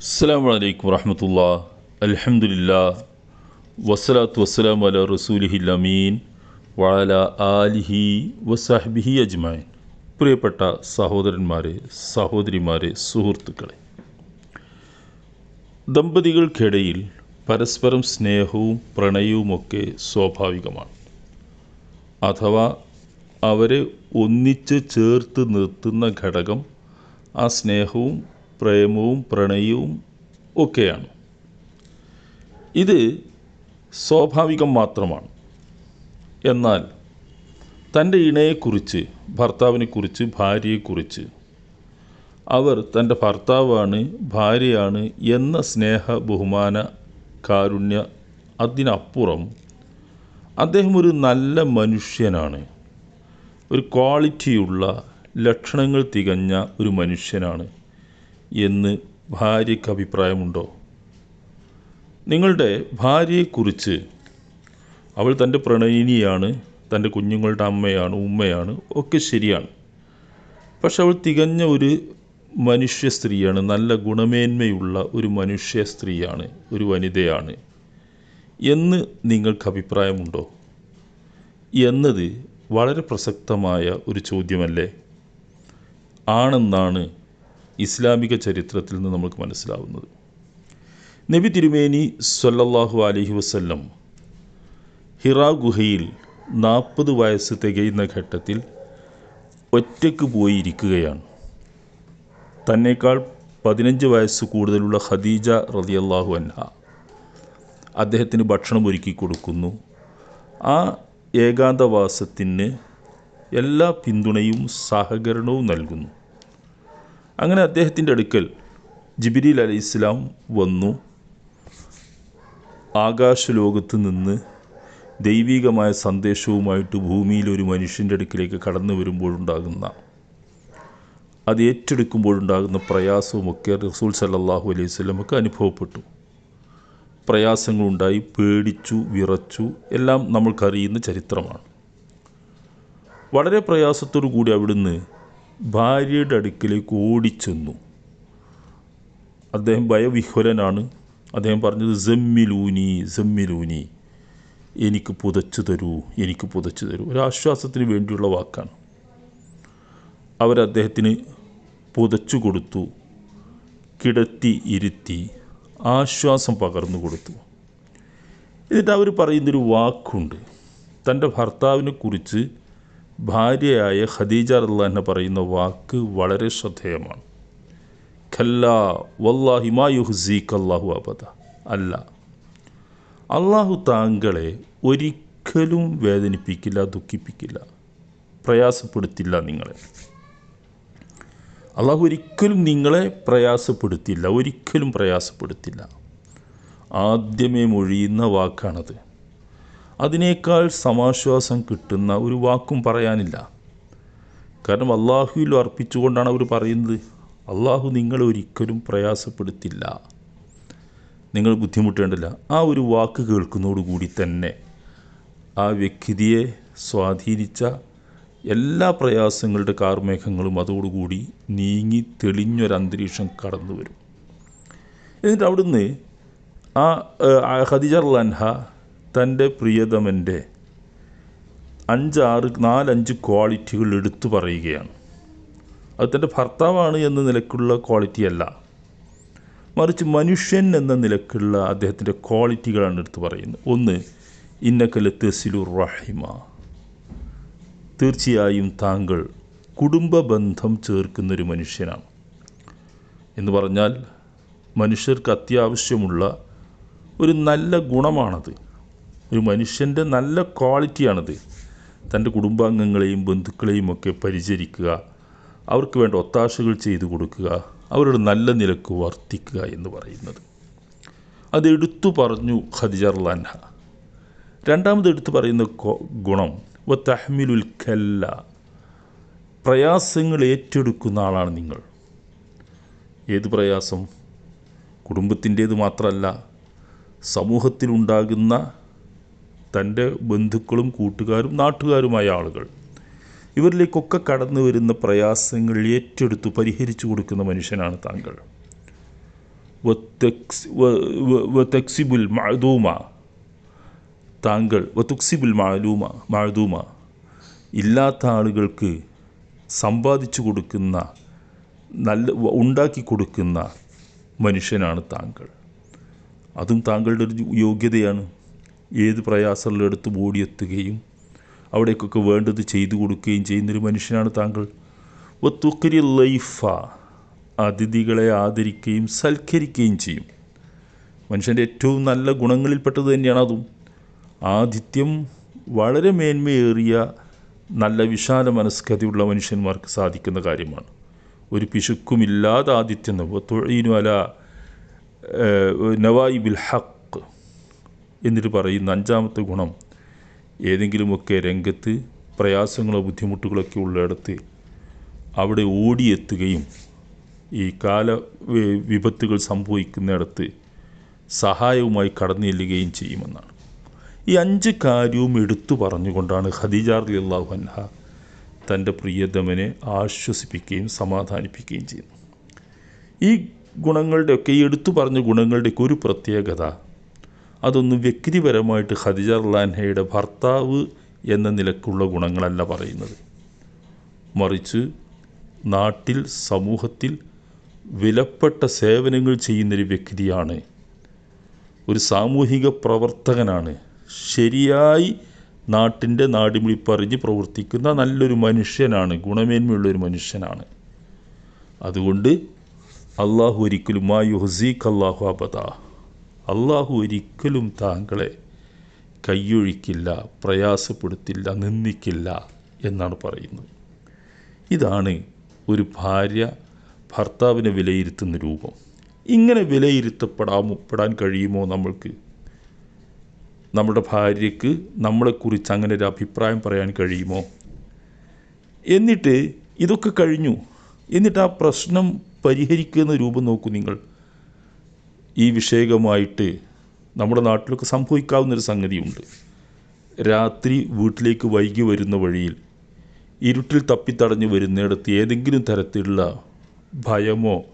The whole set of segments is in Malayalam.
അസ്സാം വലൈക്കും വറഹമത്തുള്ള അലഹമുല്ല വസ്സലാത്തു വസ്സലാം അല റസൂലിഹി അമീൻ. വാല ആലിഹി വസാഹ്ബിഹി അജ്മാൻ പ്രിയപ്പെട്ട സഹോദരന്മാരെ സഹോദരിമാരെ സുഹൃത്തുക്കളെ. ദമ്പതികൾക്കിടയിൽ പരസ്പരം സ്നേഹവും പ്രണയവുമൊക്കെ സ്വാഭാവികമാണ്. അഥവാ അവരെ ഒന്നിച്ച് ചേർത്ത് നിർത്തുന്ന ഘടകം ആ സ്നേഹവും പ്രേമവും പ്രണയവും ഒക്കെയാണ്. ഇത് സ്വാഭാവികം മാത്രമാണ്. എന്നാൽ തന്റെ ഇണയെക്കുറിച്ച് ഭർത്താവിനെക്കുറിച്ച് ഭാര്യയെക്കുറിച്ച് അവർ തന്റെ ഭർത്താവാണ് ഭാര്യയാണ് എന്ന സ്നേഹ ബഹുമാന കാരുണ്യ അതിനപ്പുറം അദ്ദേഹം ഒരു നല്ല മനുഷ്യനാണ്. ഒരു ക്വാളിറ്റിയുള്ള ലക്ഷണങ്ങൾ തികഞ്ഞ ഒരു മനുഷ്യനാണ്. എന്ന് ഭാര്യയ്ക്ക് അഭിപ്രായമുണ്ടോ? നിങ്ങളുടെ ഭാര്യയെക്കുറിച്ച് അവൾ തന്റെ പ്രണയിനിയാണ് തന്റെ കുഞ്ഞുങ്ങളുടെ അമ്മയാണ് ഉമ്മയാണ് ഒക്കെ ശരിയാണ്. പക്ഷെ അവൾ തികഞ്ഞ ഒരു മനുഷ്യ സ്ത്രീയാണ് നല്ല ഗുണമേന്മയുള്ള ഒരു മനുഷ്യ സ്ത്രീയാണ് ഒരു വനിതയാണ് എന്ന് നിങ്ങൾക്ക് അഭിപ്രായമുണ്ടോ? എന്നത് വളരെ പ്രസക്തമായ ഒരു ചോദ്യമല്ലേ? ആണെന്നാണ് ഇസ്ലാമിക ചരിത്രത്തിൽ നിന്ന് നമുക്ക് മനസ്സിലാവുന്നത്. നബി തിരുമേനി സല്ലല്ലാഹു അലഹി വസ്ല്ലം ഹിറ ഗുഹയിൽ നാൽപ്പത് വയസ്സ് തികയുന്ന ഘട്ടത്തിൽ ഒറ്റയ്ക്ക് പോയിരിക്കുകയാണ്. തന്നേക്കാൾ പതിനഞ്ച് വയസ്സ് കൂടുതലുള്ള ഖദീജ റളിയല്ലാഹു അൻഹ അദ്ദേഹത്തിന് ഭക്ഷണം ഒരുക്കി കൊടുക്കുന്നു. ആ ഏകാന്തവാസത്തിന് എല്ലാ പിന്തുണയും സഹകരണവും നൽകുന്നു. അങ്ങനെ അദ്ദേഹത്തിന്റെ അടുക്കൽ ജിബിരിൽ അലി ഇസ്ലാം വന്നു. ആകാശലോകത്ത് നിന്ന് ദൈവികമായ സന്ദേശവുമായിട്ട് ഭൂമിയിൽ ഒരു മനുഷ്യന്റെ അടുക്കിലേക്ക് കടന്നു വരുമ്പോഴുണ്ടാകുന്ന അത് ഏറ്റെടുക്കുമ്പോഴുണ്ടാകുന്ന പ്രയാസവുമൊക്കെ റസൂൽ സല്ലാഹു അലൈഹി സ്വലമൊക്കെ അനുഭവപ്പെട്ടു. പ്രയാസങ്ങളുണ്ടായി പേടിച്ചു വിറച്ചു എല്ലാം നമ്മൾക്കറിയുന്ന ചരിത്രമാണ്. വളരെ പ്രയാസത്തോടു കൂടി അവിടുന്ന് ഭാര്യയുടെ അടുക്കിലേക്ക് ഓടിച്ചെന്നു. അദ്ദേഹം ഭയവിഹ്വലനാണ്. അദ്ദേഹം പറഞ്ഞത് ജമ്മിലൂനി ജമ്മിലൂനി എനിക്ക് പുതച്ചു തരൂ എനിക്ക് പുതച്ചു തരൂ. ഒരു ആശ്വാസത്തിന് വേണ്ടിയുള്ള വാക്കാണ്. അവരദ്ദേഹത്തിന് പുതച്ചു കൊടുത്തു കിടത്തി ഇരുത്തി ആശ്വാസം പകർന്നു കൊടുത്തു. എന്നിട്ട് അവർ പറയുന്നൊരു വാക്കുണ്ട്. തന്റെ ഭർത്താവിനെ കുറിച്ച് ഭാര്യയായ ഖദീജ റല്ലാഹ് പറയുന്ന വാക്ക് വളരെ ശ്രദ്ധേയമാണ്. ഖല്ല വല്ലാഹി മാ യുഹ്സീഖ് അല്ലാഹു അബദ. അല്ല അള്ളാഹു താങ്കളെ ഒരിക്കലും വേദനിപ്പിക്കില്ല ദുഃഖിപ്പിക്കില്ല പ്രയാസപ്പെടുത്തില്ല നിങ്ങളെ. അള്ളാഹു ഒരിക്കലും നിങ്ങളെ പ്രയാസപ്പെടുത്തില്ല ഒരിക്കലും പ്രയാസപ്പെടുത്തില്ല. ആദ്യമേ മൊഴിയുന്ന വാക്കാണത്. അതിനേക്കാൾ സമാശ്വാസം കിട്ടുന്ന ഒരു വാക്കും പറയാനില്ല. കാരണം അള്ളാഹുവിൽ അർപ്പിച്ചുകൊണ്ടാണ് അവർ പറയുന്നത് അള്ളാഹു നിങ്ങളെ ഒരിക്കലും പ്രയാസപ്പെടുത്തില്ല. നിങ്ങൾ ബുദ്ധിമുട്ടേണ്ടില്ല ആ ഒരു വാക്ക് കേൾക്കുന്നതോടുകൂടി തന്നെ ആ വ്യക്തിയെ സ്വാധീനിച്ച എല്ലാ പ്രയാസങ്ങളുടെ കാർമേഘങ്ങളും അതോടുകൂടി നീങ്ങി തെളിഞ്ഞൊരന്തരീക്ഷം കടന്നു വരും എന്നിട്ട് അവിടുന്ന് ആ ഹദിജർ ലൻഹ തന്റെ പ്രിയതമന്റെ അഞ്ചാറ് നാലഞ്ച് ക്വാളിറ്റികൾ എടുത്തു പറയുകയാണ്. അത് തന്റെ ഭർത്താവാണ് എന്ന നിലക്കുള്ള ക്വാളിറ്റി അല്ല. മറിച്ച് മനുഷ്യൻ എന്ന നിലക്കുള്ള അദ്ദേഹത്തിന്റെ ക്വാളിറ്റികളാണ് എടുത്തു പറയുന്നത്. ഒന്ന് ഇന്നക്കൽ തെസിലു റഹിമ. തീർച്ചയായും താങ്കൾ കുടുംബ ബന്ധം ചേർക്കുന്നൊരു മനുഷ്യനാണ്. എന്ന് പറഞ്ഞാൽ മനുഷ്യർക്ക് അത്യാവശ്യമുള്ള ഒരു നല്ല ഗുണമാണത്. ഒരു മനുഷ്യന്റെ നല്ല ക്വാളിറ്റിയാണത്. തന്റെ കുടുംബാംഗങ്ങളെയും ബന്ധുക്കളെയും ഒക്കെ പരിചരിക്കുക അവർക്ക് വേണ്ട ഒത്താശകൾ ചെയ്തു കൊടുക്കുക അവരുടെ നല്ല നിലയ്ക്ക് വർത്തിക്കുക എന്ന് പറയുന്നത്. അത് എടുത്തു പറഞ്ഞു ഖദിജർലാൻഹ രണ്ടാമത് എടുത്തു പറയുന്ന ഗുണം വ തഹ്മിലുൽ ഖല്ല. പ്രയാസങ്ങൾ ഏറ്റെടുക്കുന്ന ആളാണ് നിങ്ങൾ. ഏത് പ്രയാസം? കുടുംബത്തിന്റേത് മാത്രമല്ല സമൂഹത്തിലുണ്ടാകുന്ന തന്റെ ബന്ധുക്കളും കൂട്ടുകാരും നാട്ടുകാരുമായ ആളുകൾ. ഇവരിലേക്കൊക്കെ കടന്നു വരുന്ന പ്രയാസങ്ങൾ ഏറ്റെടുത്ത് പരിഹരിച്ചു കൊടുക്കുന്ന മനുഷ്യനാണ് താങ്കൾ. വത്തക്സിബുൽ മഅദൂമ. താങ്കൾ വത്തുക്സിബുൽ മാലൂമ മാഴൂമ ഇല്ലാത്ത ആളുകൾക്ക് സമ്പാദിച്ചു കൊടുക്കുന്ന നല്ല ഉണ്ടാക്കി കൊടുക്കുന്ന മനുഷ്യനാണ് താങ്കൾ. അതും താങ്കളുടെ ഒരു യോഗ്യതയാണ്. ഏത് പ്രയാസമുള്ളിടത്ത് ഓടിയെത്തുകയും അവിടേക്കൊക്കെ വേണ്ടത് ചെയ്തു കൊടുക്കുകയും ചെയ്യുന്നൊരു മനുഷ്യനാണ് താങ്കൾ. ഒത്തുക്കരി ലൈഫ അതിഥികളെ ആദരിക്കുകയും സൽക്കരിക്കുകയും ചെയ്യും. മനുഷ്യന്റെ ഏറ്റവും നല്ല ഗുണങ്ങളിൽപ്പെട്ടത് തന്നെയാണ് അതും. ആതിഥ്യം വളരെ മേന്മയേറിയ നല്ല വിശാല മനസ്കഥയുള്ള മനുഷ്യന്മാർക്ക് സാധിക്കുന്ന കാര്യമാണ്. ഒരു പിശുക്കുമില്ലാതെ ആതിഥ്യം തൊഴീനു അല നവായിബിൽ ഹക്ക് എന്നിട്ട് പറയുന്ന അഞ്ചാമത്തെ ഗുണം ഏതെങ്കിലുമൊക്കെ രംഗത്ത് പ്രയാസങ്ങളോ ബുദ്ധിമുട്ടുകളൊക്കെ ഉള്ളിടത്ത് അവിടെ ഓടിയെത്തുകയും ഈ കാല വിപത്തുകൾ സംഭവിക്കുന്നിടത്ത് സഹായവുമായി കടന്നു ചെല്ലുകയും ചെയ്യുമെന്നാണ്. ഈ അഞ്ച് കാര്യവും എടുത്തു പറഞ്ഞുകൊണ്ടാണ് ഖദീജ അള്ളാഹു അൻഹ തന്റെ പ്രിയതമനെ ആശ്വസിപ്പിക്കുകയും സമാധാനിപ്പിക്കുകയും ചെയ്യുന്നു ഈ ഗുണങ്ങളുടെയൊക്കെ ഈ എടുത്തു പറഞ്ഞ ഗുണങ്ങളുടെയൊക്കെ ഒരു പ്രത്യേകത അതൊന്നും വ്യക്തിപരമായിട്ട് ഖദീജ ലാൻഹയുടെ ഭർത്താവ് എന്ന നിലക്കുള്ള ഗുണങ്ങളല്ല പറയുന്നത്. മറിച്ച് നാട്ടിൽ സമൂഹത്തിൽ വിലപ്പെട്ട സേവനങ്ങൾ ചെയ്യുന്നൊരു വ്യക്തിയാണ് ഒരു സാമൂഹിക പ്രവർത്തകനാണ്. ശരിയായി നാട്ടിന്റെ നാടിമുടി പറഞ്ഞ് പ്രവർത്തിക്കുന്ന നല്ലൊരു മനുഷ്യനാണ് ഗുണമേന്മയുള്ളൊരു മനുഷ്യനാണ്. അതുകൊണ്ട് അള്ളാഹു ഒരിക്കലും മാ യുഹസീഖ് അള്ളാഹു അബദ. അള്ളാഹു ഒരിക്കലും താങ്കളെ കയ്യൊഴിക്കില്ല പ്രയാസപ്പെടുത്തില്ല നിന്ദിക്കില്ല എന്നാണ് പറയുന്നത്. ഇതാണ് ഒരു ഭാര്യ ഭർത്താവിനെ വിലയിരുത്തുന്ന രൂപം. ഇങ്ങനെ വിലയിരുത്തപ്പെടാമോ പെടാൻ കഴിയുമോ നമ്മൾക്ക്? നമ്മുടെ ഭാര്യയ്ക്ക് നമ്മളെക്കുറിച്ച് അങ്ങനെ ഒരു അഭിപ്രായം പറയാൻ കഴിയുമോ? എന്നിട്ട് ഇതൊക്കെ കഴിഞ്ഞു. എന്നിട്ട് ആ പ്രശ്നം പരിഹരിക്കുന്ന രൂപം നോക്കൂ നിങ്ങൾ. ഈ വിഷയകമായിട്ട് നമ്മുടെ നാട്ടിലൊക്കെ സംഭവിക്കാവുന്നൊരു സംഗതിയുണ്ട്. രാത്രി വീട്ടിലേക്ക് വൈകി വരുന്ന വഴിയിൽ ഇരുട്ടിൽ തപ്പിത്തടഞ്ഞ് വരുന്നിടത്ത് ഏതെങ്കിലും തരത്തിലുള്ള ഭയമോ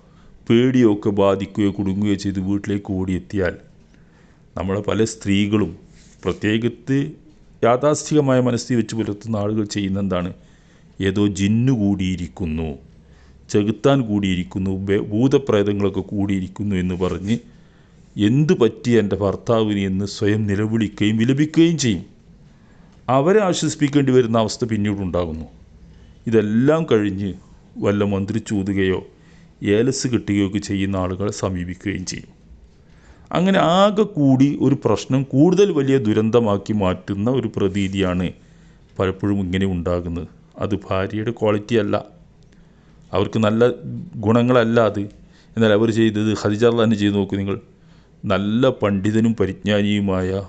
പേടിയോ ഒക്കെ ബാധിക്കുകയോ കുടുങ്ങുകയോ ചെയ്ത് വീട്ടിലേക്ക് ഓടിയെത്തിയാൽ നമ്മളെ പല സ്ത്രീകളും പ്രത്യേകിച്ച് യാഥാസ്ഥികമായ മനസ്സിൽ വെച്ച് പുലർത്തുന്ന ആളുകൾ ചെയ്യുന്ന എന്താണ് ഏതോ ജിന്നു കൂടിയിരിക്കുന്നു ചെകുത്താൻ കൂടിയിരിക്കുന്നു ഭൂതപ്രേതങ്ങളൊക്കെ കൂടിയിരിക്കുന്നു എന്ന് പറഞ്ഞ് എന്തു പറ്റി എന്റെ ഭർത്താവിന് എന്ന് സ്വയം നിലവിളിക്കുകയും വിലപിക്കുകയും ചെയ്യും. അവരെ ആശ്വസിപ്പിക്കേണ്ടി വരുന്ന അവസ്ഥ പിന്നീടുണ്ടാകുന്നു. ഇതെല്ലാം കഴിഞ്ഞ് വല്ല മന്ത്രി മന്ത്രിച്ചൂതുകയോ ഏലസ് കിട്ടുകയോ ഒക്കെ ചെയ്യുന്ന ആളുകളെ സമീപിക്കുകയും ചെയ്യും. അങ്ങനെ ആകെ കൂടി ഒരു പ്രശ്നം കൂടുതൽ വലിയ ദുരന്തമാക്കി മാറ്റുന്ന ഒരു പ്രതീതിയാണ് പലപ്പോഴും ഇങ്ങനെ ഉണ്ടാകുന്നത്. അത് ഭാര്യയുടെ ക്വാളിറ്റി അല്ല. അവർക്ക് നല്ല ഗുണങ്ങളല്ല അത്. എന്നാൽ അവർ ചെയ്തത് ഹരിജാർ തന്നെ ചെയ്ത് നോക്കൂ നിങ്ങൾ. നല്ല പണ്ഡിതനും പരിജ്ഞാനിയുമായ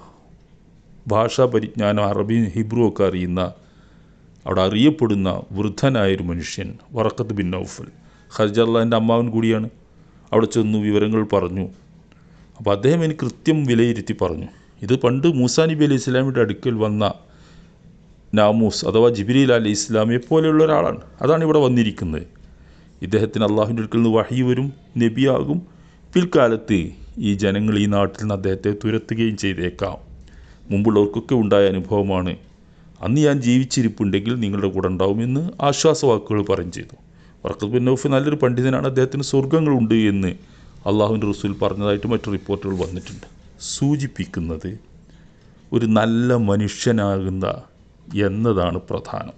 ഭാഷാ പരിജ്ഞാനം അറബി ഹിബ്രു ഒക്കെ അറിയുന്ന അവിടെ അറിയപ്പെടുന്ന വൃദ്ധനായൊരു മനുഷ്യൻ വറക്കത്ത് ബിൻ നൗഫൽ ഹർജല്ലാന്റെ അമ്മാവൻ കൂടിയാണ്. അവിടെ ചെന്നു വിവരങ്ങൾ പറഞ്ഞു. അപ്പോൾ അദ്ദേഹം എനിക്ക് കൃത്യം വിലയിരുത്തി പറഞ്ഞു. ഇത് പണ്ട് മൂസാ നബി അലൈഹി ഇസ്ലാമിയുടെ അടുക്കൽ വന്ന നാമൂസ് അഥവാ ജിബിരിൽ അലി ഇസ്ലാമിയെ പോലെയുള്ള ഒരാളാണ്. അതാണ് ഇവിടെ വന്നിരിക്കുന്നത്. ഇദ്ദേഹത്തിന് അള്ളാഹുവിന്റെ അടുക്കൽ നിന്ന് വഹി വരും നബിയാകും. പിൽക്കാലത്ത് ഈ ജനങ്ങൾ ഈ നാട്ടിൽ നിന്ന് അദ്ദേഹത്തെ തുരത്തുകയും ചെയ്തേക്കാം. മുമ്പുള്ളവർക്കൊക്കെ ഉണ്ടായ അനുഭവമാണ്. അന്ന് ഞാൻ ജീവിച്ചിരിപ്പുണ്ടെങ്കിൽ നിങ്ങളുടെ കൂടെ ഉണ്ടാവുമെന്ന് ആശ്വാസവാക്കുകൾ പറയും ചെയ്തു. വർക്കത്ത് ബിൻ നൌഫ് നല്ലൊരു പണ്ഡിതനാണ്. അദ്ദേഹത്തിന് സ്വർഗങ്ങളുണ്ട് എന്ന് അള്ളാഹുവിന്റെ റസൂൽ പറഞ്ഞതായിട്ട് മറ്റു റിപ്പോർട്ടുകൾ വന്നിട്ടുണ്ട്. സൂചിപ്പിക്കുന്നത് ഒരു നല്ല മനുഷ്യനാകുന്ന എന്നതാണ് പ്രധാനം.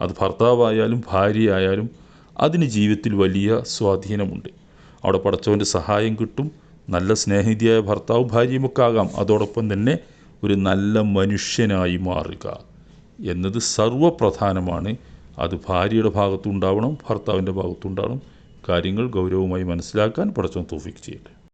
അത് ഭർത്താവായാലും ഭാര്യയായാലും അതിന് ജീവിതത്തിൽ വലിയ സ്വാധീനമുണ്ട്. അവിടെ പടച്ചവന്റെ സഹായം കിട്ടും. നല്ല സ്നേഹിതിയായ ഭർത്താവ് ഭാര്യയുമൊക്കെ ആകാം അതോടൊപ്പം തന്നെ ഒരു നല്ല മനുഷ്യനായി മാറുക എന്നത് സർവപ്രധാനമാണ്. അത് ഭാര്യയുടെ ഭാഗത്തുണ്ടാവണം ഭർത്താവിന്റെ ഭാഗത്തുണ്ടാവണം. കാര്യങ്ങൾ ഗൗരവമായി മനസ്സിലാക്കാൻ പടച്ചവൻ തോഫിക്ക് ചെയ്യട്ടെ.